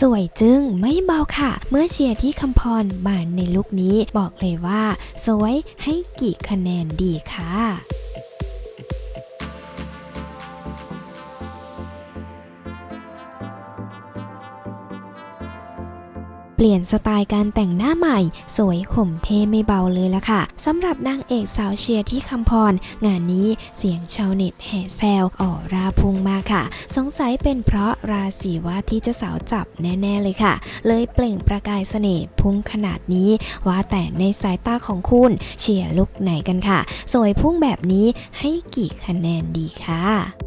สวยจึงไม่เบาค่ะ เมื่อเชียร์ที่คำพรมาในลุคนี้บอกเลยว่า สวยให้กี่คะแนนดีค่ะ เปลี่ยนสไตล์การแต่งหน้าใหม่ สวยข่มเทไม่เบาเลยละค่ะสำหรับนางเอกสาวเชียร์ที่คำพร งานนี้เสียงชาวเน็ตแห่แซวออราพุ่งมากค่ะ สงสัยเป็นเพราะราศีว่าที่เจ้าสาวจับแน่ ๆ เลยค่ะ เลยเปล่งประกายเสน่ห์พุ่งขนาดนี้ว่าแต่ในสายตาของคุณเชียร์ลุกไหนกันค่ะ สวยพุ่งแบบนี้ให้กี่คะแนนดีค่ะ